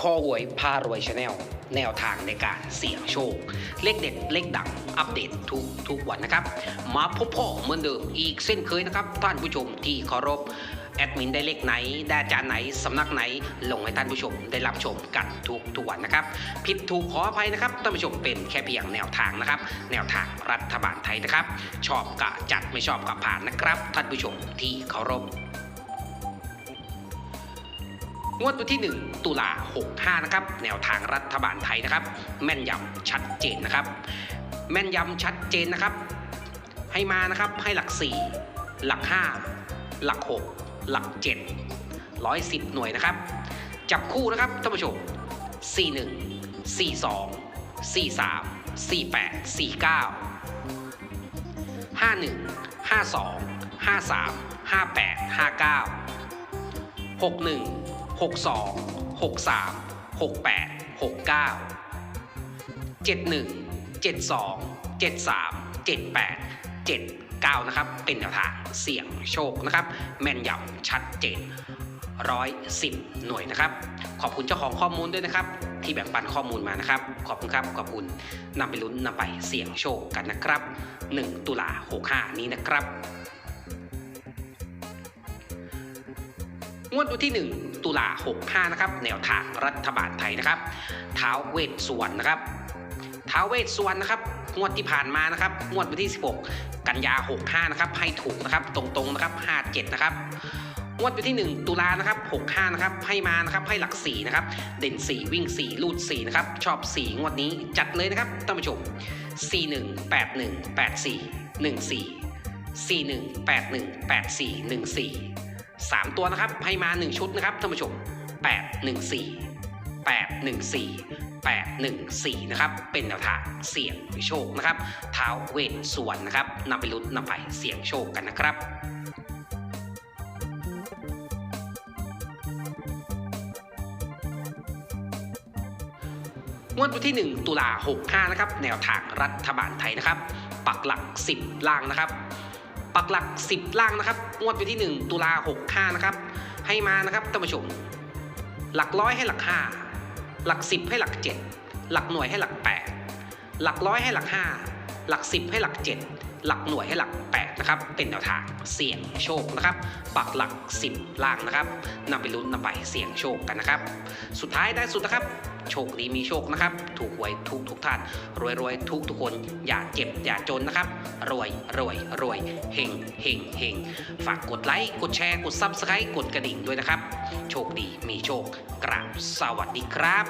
คอหวยพารวยชาแนลแนวทางในการเสี่ยงโชค เลขเด็ดเลขดังอัปเดตทุกทุกวันนะครับ มาพบพ่อเหมือนเดิมอีกเส้นเคยนะครับ ท่านผู้ชมที่เคารพแอดมินได้เลขไหน ได้อาจารย์ไหน สำนักไหน ลงให้ท่านผู้ชมได้รับชมกันทุกทุกวันนะครับ ผิดถูกขออภัยนะครับ ท่านผู้ชมเป็นแค่เพียงแนวทางนะครับ แนวทางรัฐบาลไทยนะครับ ชอบกะจัดไม่ชอบกะผ่านนะครับ ท่านผู้ชมที่เคารพ งวดวันที่ 1 ตุลา65 นะครับ แนวทางรัฐบาลไทยนะครับ แม่นยำชัดเจนนะครับ แม่นยำชัดเจนนะครับ ให้มานะครับให้หลัก 4 หลัก 5 หลัก 6 หลัก 7 110 หน่วยนะครับ จับคู่นะครับท่านผู้ชม 41 42 43 48 49 51 52 53 58 59ห กหนึ่งหกสองหกสามหกแปดหกเก้าเจ็ดหนึ่งเจ็ดสองเจ็ดสามเจ็ดแปดเจ็ดเก้านะครับ เป็นแนวทางเสี่ยงโชคนะครับ แม่นยำชัดเจนร้อยสิบหน่วยนะครับ ขอบคุณเจ้าของข้อมูลด้วยนะครับ ที่แบ่งปันข้อมูลมานะครับ ขอบคุณครับ ขอบคุณนำไปลุ้นนำไปเสี่ยงโชคกันนะครับ 1 ตุลา65 นี้นะครับ งวดวันที่ 1 ตุลา65นะครับแนวทางรัฐบาลไทยนะครับท้าวเวทสวรนะครับท้าวเวทสวรนะครับงวดที่ผ่านมานะครับงวดวันที่ 16 กันยา 65นะครับให้ถูกนะครับตรงๆนะครับ57นะครับงวดวันที่ 1 ตุลานะครับ65นะครับให้มานะครับให้หลัก4นะครับเด่น 4 วิ่ง 4 ลูด4นะครับชอบ 4 งวดนี้จัดเลยนะครับท่านผู้ชม41 81 84 14 41 81 84 14 สามตัวนะครับ ให้มา 1 ชุดนะครับท่านผู้ชม 8 1 4 8 1 4 8 1 4 นะครับ เป็นแนวทางเสี่ยงโชคนะครับเท้าเวทส่วนนะครับนำไปลุ้นนำไปเสี่ยงโชคกันนะครับงวดวันที่ 1 ตุลา65 นะครับ แนวทางรัฐบาลไทยนะครับ ปักหลัก 10 ล่างนะครับ ปักหลัก 10 ล่างนะครับงวดวันที่ 1 ตุลา65นะครับ ให้มานะครับท่านผู้ชม หลักร้อยให้หลัก 5 หลัก 10 ให้หลัก 7 หลักหน่วยให้หลัก 8 หลักร้อยให้หลัก 5 หลัก 10 ให้หลัก 7 หลักหน่วยให้หลัก 8 นะครับ เป็นแนวทางเสี่ยงโชคนะครับ ปักหลัก 10 ล่างนะครับนำไปลุ้นนำไปเสี่ยงโชคกันนะครับ สุดท้ายได้สุดนะครับ โชคดีมีโชคนะครับ ถูกหวยทุกทุกท่าน รวยรวยทุกทุกคน อย่าเจ็บอย่าจนนะครับ รวยรวยรวยเฮงเฮงเฮงฝากกดไลค์ กดแชร์ กดซับสไครต์กดกระดิ่งด้วยนะครับ โชคดีมีโชค กราบสวัสดีครับ